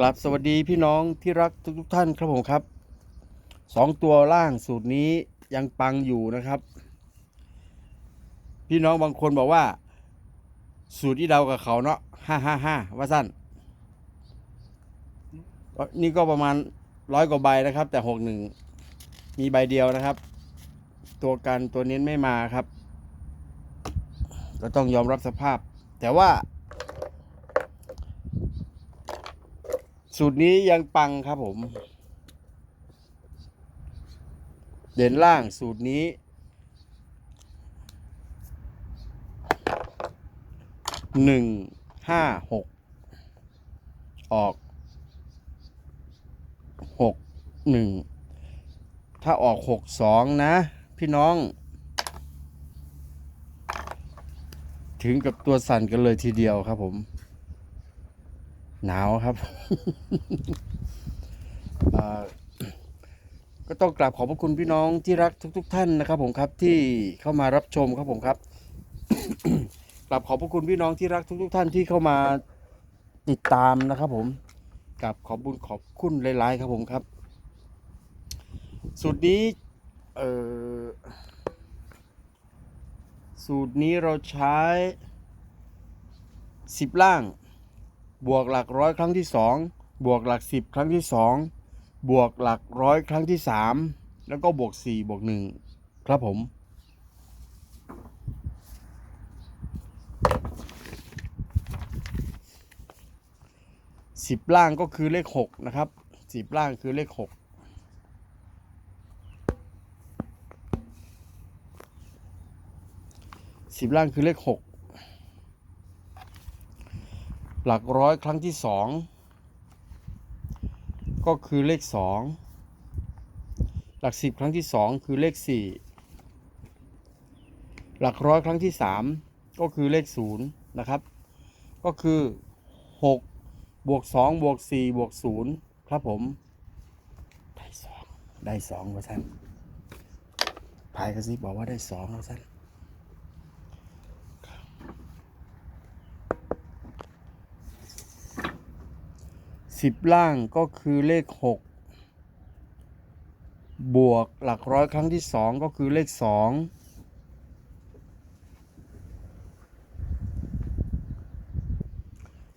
กลับสวัสดีพี่น้องที่รักทุกทท่านครับผมครับสองตัวล่างสูตรนี้ยังปังอยู่นะครับ พี่น้องบางคนบอกว่า สูตรที่เดากับเขาเนาะห้าห้าห้าว่าสั้นนี่ก็ประมาณร้อยกว่าใบนะครับ แต่หกหนึ่งมีใบเดียวนะครับ ตัวกันตัวเน้นไม่มาครับ ก็ต้องยอมรับสภาพ แต่ว่า สูตรนี้ยังปังครับผม เด่นล่างสูตรนี้ หนึ่ง ห้าหก ออก หก หนึ่ง ถ้าออกหกสองนะ พี่น้อง ถึงกับตัวสั่นกันเลยทีเดียวครับผม หนาวครับ ก็ต้องกราบขอบพระคุณพี่น้องที่รักทุกๆท่านนะครับผมครับที่เข้ามารับชมครับผมครับกราบขอบพระคุณพี่น้องที่รักทุก ๆ ท่านที่เข้ามาติดตามนะครับ ผมกราบขอบบุญขอบคุณหลายๆครับผมครับสูตรนี้เออสูตรนี้เราใช้สิบล่าง บวกหลักร้อยครั้งที่สองบวกหลักสิบครั้งที่สองบวกหลักร้อยครั้งที่สามแล้วก็บวกสี่บวกหนึ่งครับผม สิบล่างก็คือเลขหกนะครับสิบล่างคือเลขหกสิบล่างคือเลขหก หลักร้อยครั้งที่สองก็คือเลขสองหลักสิบครั้งที่สองคือเลขสี่หลักร้อยครั้งที่สามก็คือเลขศูนย์นะครับ ก็คือหกบวกสองบวกสี่บวกศูนย์ครับผม ได้สองได้สองว่าท่านพายกระซิบบอกว่าได้สองว่าท่าน สิบล่างก็คือเลขหกบวกหลักร้อยครั้งที่สองก็คือเลขสอง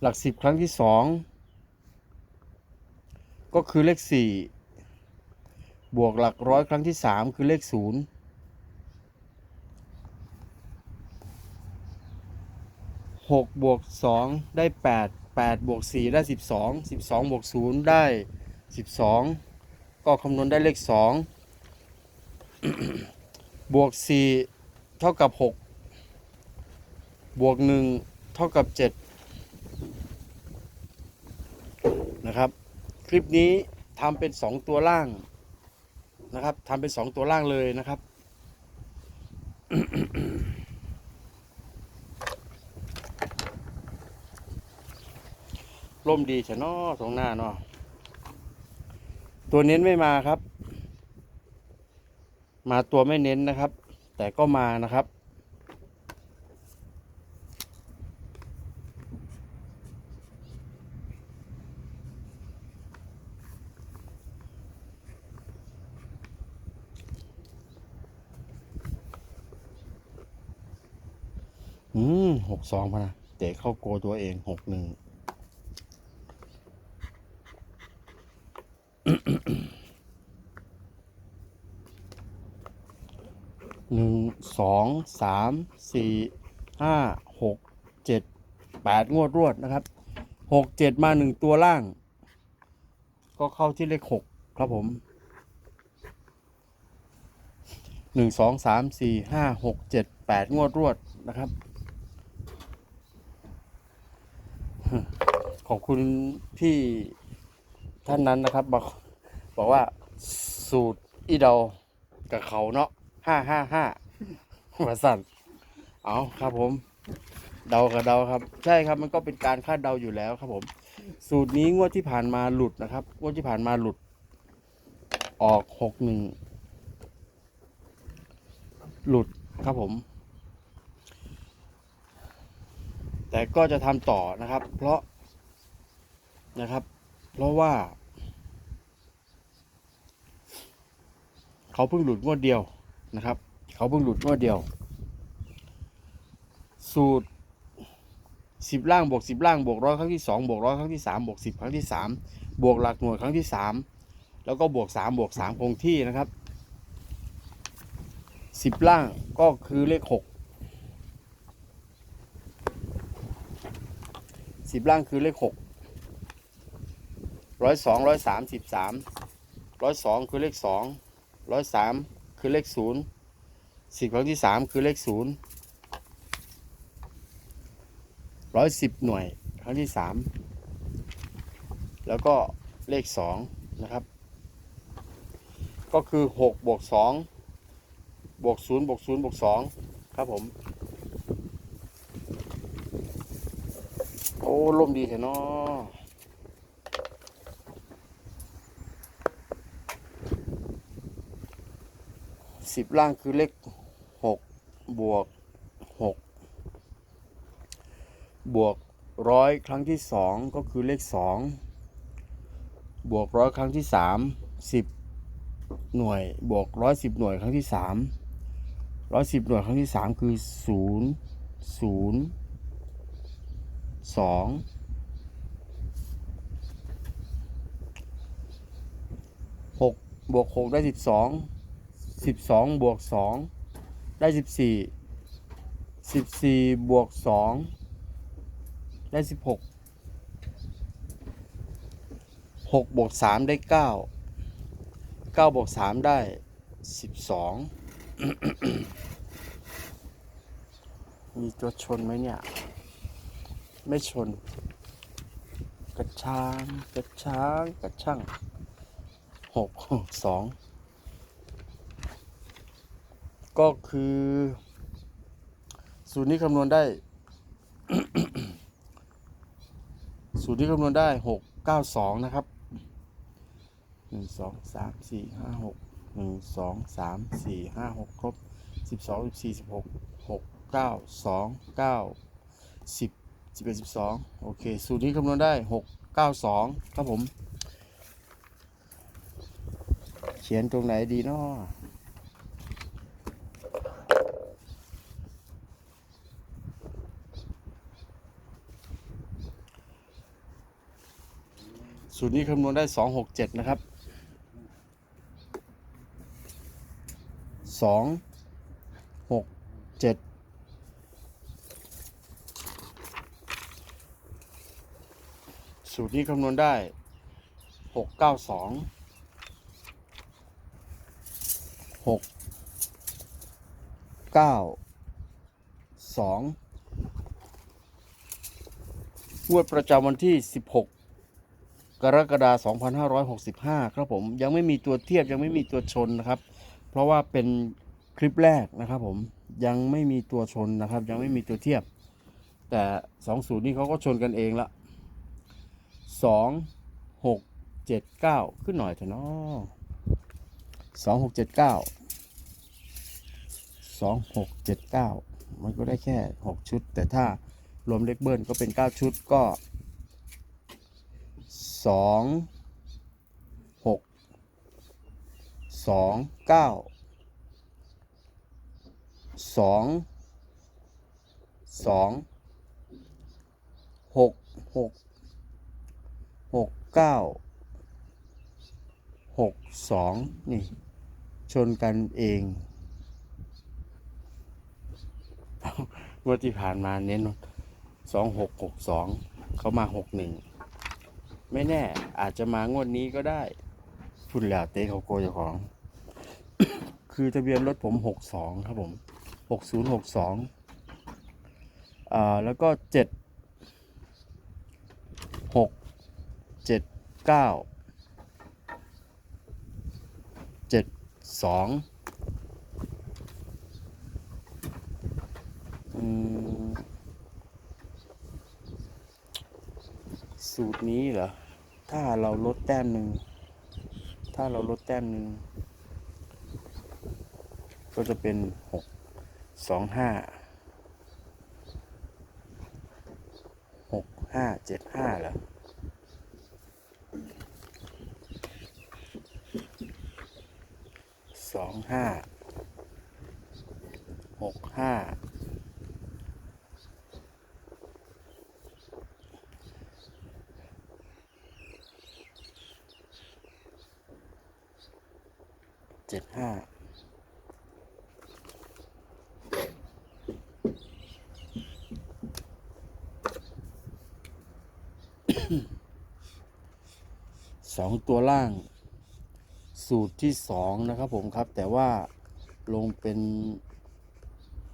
หลักสิบครั้งที่สองก็คือเลขสี่บวกหลักร้อยครั้งที่สามคือเลขศูนย์หกบวกสองได้แปด 8บวก4ได้ 12 12บวก0ได้ 12 ก็คำนวณได้เลข 2 บวก 4 เท่ากับ 6 บวก 1 เท่ากับ 7 นะครับ คลิปนี้ทำเป็น 2 ตัวล่างนะครับทำเป็น 2 ตัวล่างเลยนะครับ ร่มดีชะนอตรงหน้าเนาะตัวเน้นไม่มาครับ มาตัวไม่เน้นนะครับ แต่ก็มานะครับ อืมหกสองพะนะเตะเข้าโกตัวเองหกหนึ่ง หนึ่ง สองสามสี่ห้าหกเจ็ดแปดงวดรวดนะครับหกเจ็ดมาหนึ่งตัวล่าง ก็เข้าที่เลขหกครับผมหนึ่งสองสามสี่ห้าหกเจ็ดแปดงวดรวดนะครับ ขอบคุณพี่ท่านนั้นนะครับ บอกบอกว่าสูตรอีเดากับเขาเนาะห้าห้าห้า มาสั่นเอาครับผม เดากับเดาครับ ใช่ครับมันก็เป็นการคาดเดาอยู่แล้วครับผม สูตรนี้งวดที่ผ่านมาหลุดนะครับ งวดที่ผ่านมาหลุด ออกหกหนึ่งหลุดครับผม แต่ก็จะทำต่อนะครับ เพราะนะครับ เพราะว่า เขาเพิ่งหลุดงวดเดียวนะครับ เขาเพิ่งหลุดงวดเดียว สูตรสิบล่างบวกสิบล่างบวกร้อยครั้งที่สองบวกร้อยครั้งที่สามบวกสิบครั้งที่สามบวกหลักหน่วยครั้งที่สามแล้วก็บวกสามบวกสามคงที่นะครับสิบล่างก็คือเลขหกสิบล่างคือเลขหกร้อยสองร้อยสามสิบสามร้อยสองคือเลขสองร้อยสามคือเลขศูนย์ สิบครั้งที่สามคือเลขศูนย์ร้อยสิบหน่วยครั้งที่สามแล้วก็เลขสองนะครับ ก็คือหกบวกสองบวกศูนย์บวกศูนย์บวกสองครับผม โอ้ลมดีแท้เนาะสิบล่างคือเลข บวกหกบวกร้อยครั้งที่สองก็คือเลขสองบวกร้อยครั้งที่สามสิบหน่วยบวกร้อยสิบหน่วยครั้งที่สามร้อยสิบหน่วยครั้งที่สามคือศูนย์ศูนย์สองหกบวกหกได้สิบสองสิบสองบวกสอง ได้สิบสี่สิบสี่บวกสองได้สิบหกหกบวกสามได้เก้าเก้าบวกสามได้สิบสองมีตัวชนไหมเนี่ย ไม่ชน กระช้าง กระช้าง กระช่างหกสอง ก็คือ สูตรนี้คำนวณได้ สูตรนี้คำนวณได้หกเก้าสองนะครับหนึ่งสองสามสี่ห้าหกหนึ่งสองสามสี่ห้าหกครบสิบสองสิบสี่สิบหกหกเก้าสองเก้าสิบสิบเอ็ดสิบสองโอเค สูตรนี้คำนวณได้หกเก้าสองครับผม เขียนตรงไหนดีเนาะ สูตรนี้คำนวณได้สองหกเจ็ดนะครับสองหกเจ็ดสูตรนี้คำนวณได้หกเก้าสองหกเก้าสองงวดประจำวันที่สิบหก กรกฎาคม2565 ครับผมยังไม่มีตัวเทียบยังไม่มีตัวชนนะครับ เพราะว่าเป็นคลิปแรกนะครับผมยังไม่มีตัวชนนะครับ ยังไม่มีตัวเทียบ แต่สองสูตรนี้เขาก็ชนกันเองละสองหกเจ็ดเก้าขึ้นหน่อยเถอะเนาะสองหกเจ็ดเก้าสองหกเจ็ดเก้ามันก็ได้แค่หกชุด แต่ถ้ารวมเลขเบิ้ลก็เป็นเก้าชุดก็ สองหกสองเก้าสองสองหกหกหกเก้าหกสองนี่ ชนกันเองงวดที่ผ่านมาเน้นสองหกหกสองเขามาหกหนึ่ง ไม่แน่ อาจจะมางวดนี้ก็ได้พูดแล้วเต้เขาโกยของ คือทะเบียนรถผมหกสองครับผมหกศูนย์หกสองอ่าแล้วก็เจ็ดหกเจ็ดเก้าเจ็ดสองอืม สูตรนี้เหรอ ถ้าเราลดแต้มหนึ่ง ถ้าเราลดแต้มหนึ่ง ก็จะเป็นหกสองห้าหกห้าเจ็ดห้าเหรอสองห้าหกห้า 2 ตัวล่าง สูตรที่ 2 นะครับผมครับ แต่ว่าลงเป็น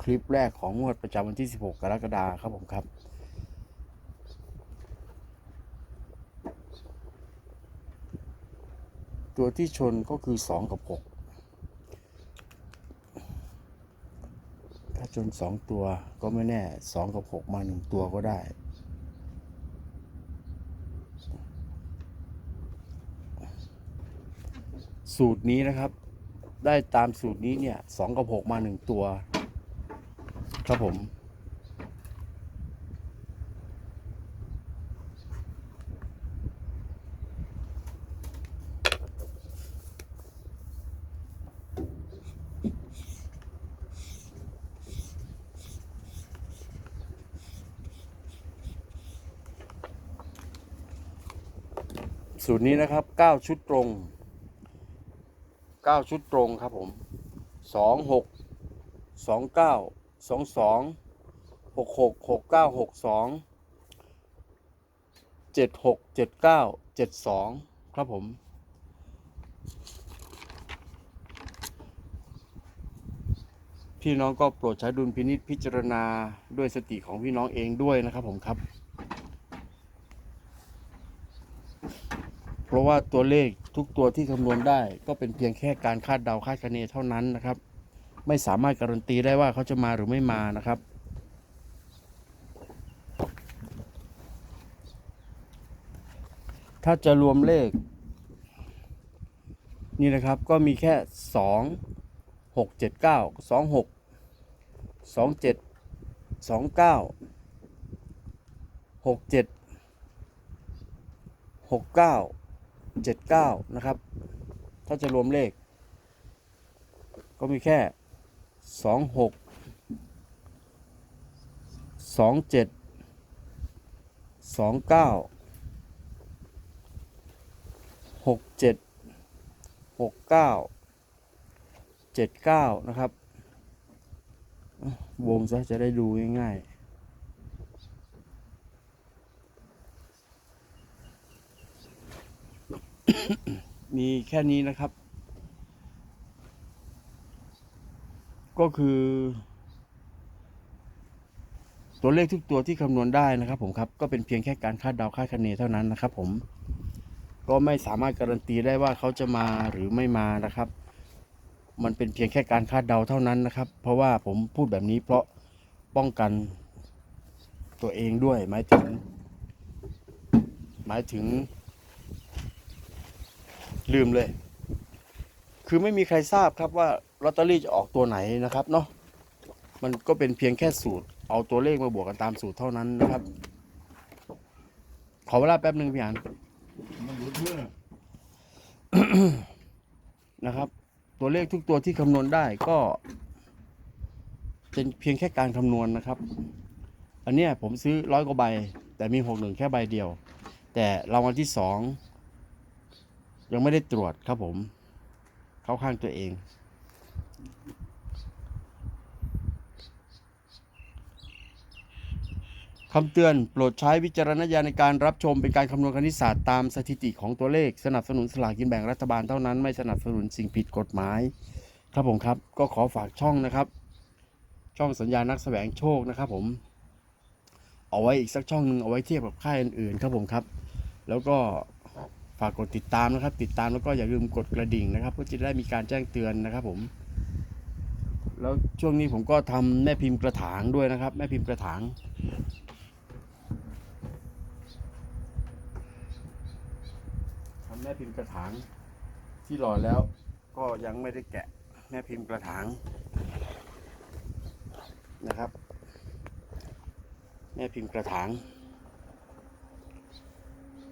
คลิปแรกของงวดประจำวันที่ 16 กรกฎาคมครับผมครับ ตัวที่ชนก็คือ 2 กับ 6 ถ้าชน 2 ตัวก็ไม่แน่ 2 กับ 6 มา 1 ตัวก็ได้ สูตรนี้นะครับ ได้ตามสูตรนี้เนี่ยสองกับหกมาหนึ่งตัว ครับผม สูตรนี้นะครับ 9 ชุดตรง 9ชุดตรงครับผม2 6 2 9 2 2 6 6 6 9 6 2 7 6 7 9 7 2ครับผมพี่น้องก็โปรดใช้ดุลพินิษพิจารณาด้วยสติของพี่น้องเองด้วยนะครับผมครับ เพ ราะว่าตัวเลขทุกตัวที่คำนวณได้ ก็เป็นเพียงแค่การคาดเดาคาดคะเนเท่านั้นนะครับ ไม่สามารถการันตีได้ว่าเขาจะมาหรือไม่มานะครับถ้าจะรวมเลข นี่นะครับก็มีแค่สองหกเจ็ดเก้าสองหกสอง เจ็ดเก้านะครับ ถ้าจะรวมเลข ก็มีแค่สองหกสองเจ็ดสองเก้าหกเจ็ดหกเก้าเจ็ดเก้านะครับอะวงซะจะได้ดูง่ายๆ มีแค่นี้นะครับ ก็คือ ตัวเลขทุกตัวที่คำนวณได้นะครับ ผมครับ ก็เป็นเพียงแค่การคาดเดาคาดคะเนเท่านั้นนะครับ ผม ก็ไม่สามารถการันตีได้ว่าเขาจะมาหรือไม่มานะครับ มันเป็นเพียงแค่การคาดเดาเท่านั้นนะครับ เพราะว่าผมพูดแบบนี้เพราะป้องกันตัวเองด้วยหมายถึง หมายถึง ลืมเลย คือไม่มีใครทราบครับว่าลอตเตอรี่จะออกตัวไหนนะครับเนาะมันก็เป็นเพียงแค่สูตร เอาตัวเลขมาบวกกันตามสูตรเท่านั้นนะครับ ขอเวลาแป๊บหนึ่งพี่อันมันหลุดเมื่อนะครับ ตัวเลขทุกตัวที่คำนวณได้ก็เป็นเพียงแค่การคำนวณนะครับ อันเนี้ยผมซื้อร้อยกว่าใบ แต่มีหกหนึ่งแค่ใบเดียว แต่รางวัลที่สอง ยังไม่ได้ตรวจครับผม เข้าข้างตัวเอง คำเตือนโปรดใช้วิจารณญาณในการรับชมเป็นการคำนวณคณิตศาสตร์ตามสถิติของตัวเลขสนับสนุนสลากกินแบ่งรัฐบาลเท่านั้นไม่สนับสนุนสิ่งผิดกฎหมาย ครับผมครับ ก็ขอฝากช่องนะครับ ช่องสัญญานักแสวงโชคนะครับผม เอาไว้อีกสักช่องหนึ่งเอาไว้เทียบกับค่ายอื่นๆครับผมครับ แล้วก็ ฝากกดติดตามนะครับ ติดตามแล้วก็อย่าลืมกดกระดิ่งนะครับเพื่อจะได้มีการแจ้งเตือนนะครับผม แล้วช่วงนี้ผมก็ทำแม่พิมพ์กระถางด้วยนะครับ แม่พิมพ์กระถางทำแม่พิมพ์กระถางที่หล่อแล้วก็ยังไม่ได้แกะแม่พิมพ์กระถางนะครับ แม่พิมพ์กระถาง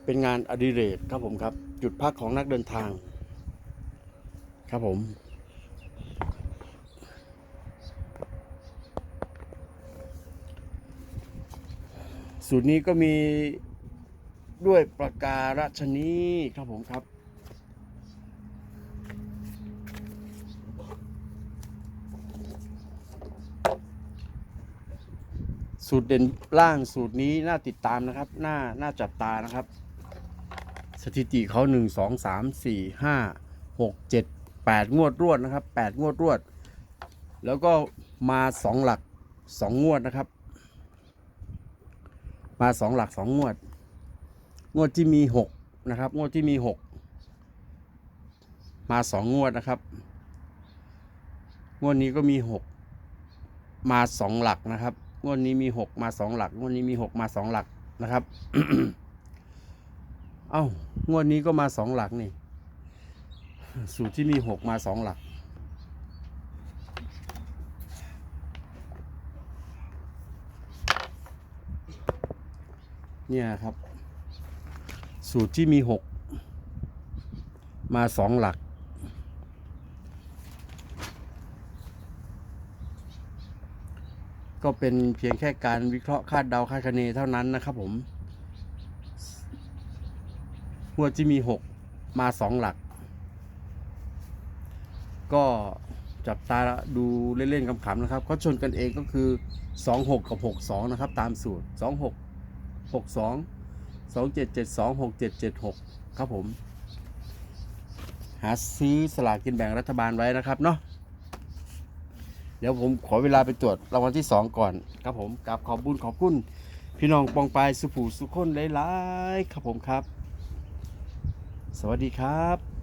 เป็นงานอดิเรกครับผมครับ จุดพักของนักเดินทาง ครับผม สูตรนี้ก็มีด้วยประการชนีครับผมครับสูตรเด่นล่างสูตรนี้น่าติดตามนะครับ น่า น่าจับตานะครับ สถิติเขาหนึ่งสองสามสี่ห้าหกเจ็ดแปดงวดรวดนะครับแปดงวดรวด แล้วก็มาสองหลักสองงวดนะครับ มาสองหลักสองงวด งวดที่มีหกนะครับ งวดที่มีหกมาสองงวดนะครับ งวดนี้ก็มีหกมาสองหลักนะครับ งวดนี้มีหกมาสองหลัก งวดนี้มีหกมาสองหลักนะครับ เอ้างวดนี้ก็มาสองหลักนี่ สูตรที่มีหกมาสองหลัก เนี่ยครับ สูตรที่มีหกมาสองหลักก็เป็นเพียงแค่การวิเคราะห์คาดเดาคาดคะเนเท่านั้นนะครับผม งวดที่มีหกมาสองหลัก ก็จับตาดูเล่นๆขำๆนะครับเขาชนกันเองก็คือสองหกกับหกสองนะครับ ตามสูตรสองหกหกสองสองเจ็ดเจ็ดสองหกเจ็ดเจ็ดหกครับผม หาซื้อสลากกินแบ่งรัฐบาลไว้นะครับเนาะเดี๋ยวผมขอเวลาไปตรวจรางวัลที่สองก่อนครับผมกับขอบบุญขอบคุณ พี่น้องปองปายสุผูสุขคนหลายๆครับผมครับ สวัสดีครับ